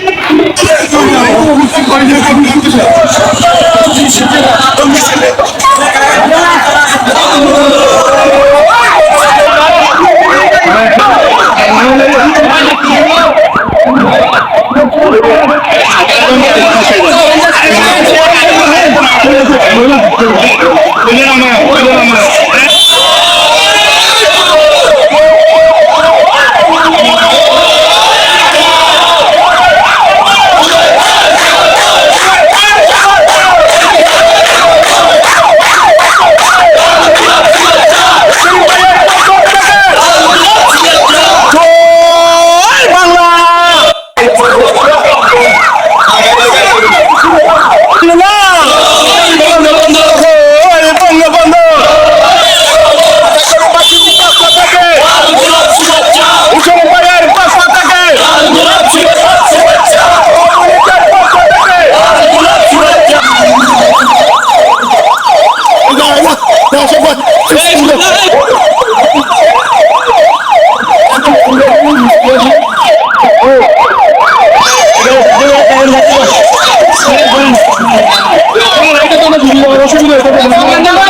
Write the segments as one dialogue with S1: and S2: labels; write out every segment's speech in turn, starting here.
S1: Çok iyi. Çok iyi. Çok iyi. Çok iyi. ওই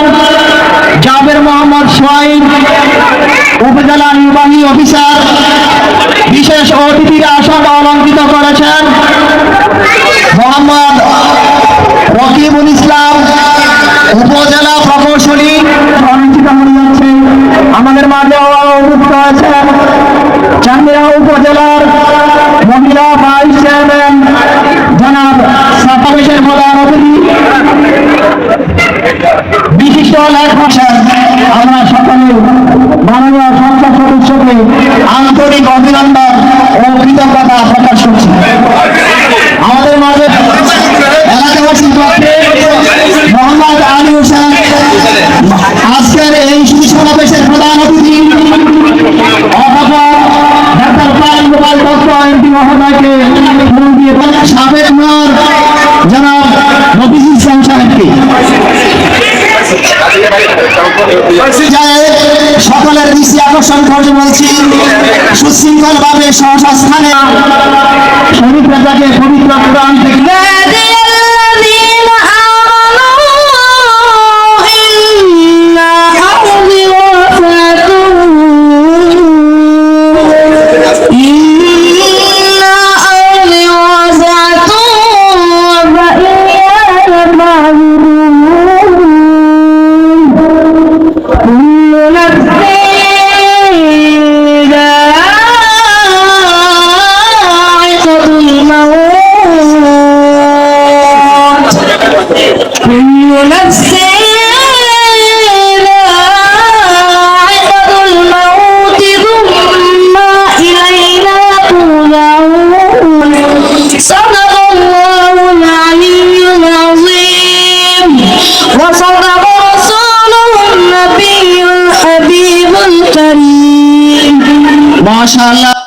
S1: ক্লাবের মোহাম্মদ সোয়াইব উপজেলা নির্বাহী অফিসার, বিশেষ অতিথির আসন অলঙ্কৃত করেছেন। মোহাম্মদ রকিবুল ইসলাম, উপজেলা প্রকৌশলী। অনুষ্ঠিত হয়ে যাচ্ছে। আমাদের মাঝে উপস্থিত আছেন চান্দিরা উপজেলা অভিনন্দন ও কৃতজ্ঞতা প্রকাশ করছি। আমাদের মাঝে এলাকাবাসীর পক্ষে মোহাম্মদ আলী হোসেন, আজকের এই সুসমাবেশের প্রধান অতিথি সাবেক সকলের দৃষ্টি আকর্ষণ করে বলছি সুশৃঙ্খল ভাবে সহসা স্থানে শহীদ রাজাকে পবিত্র কোরআন থেকে
S2: كل الموت إلينا صدق الله العلي العظيم وصدق رسوله النبي الحبيب الكريم
S1: ما شاء الله.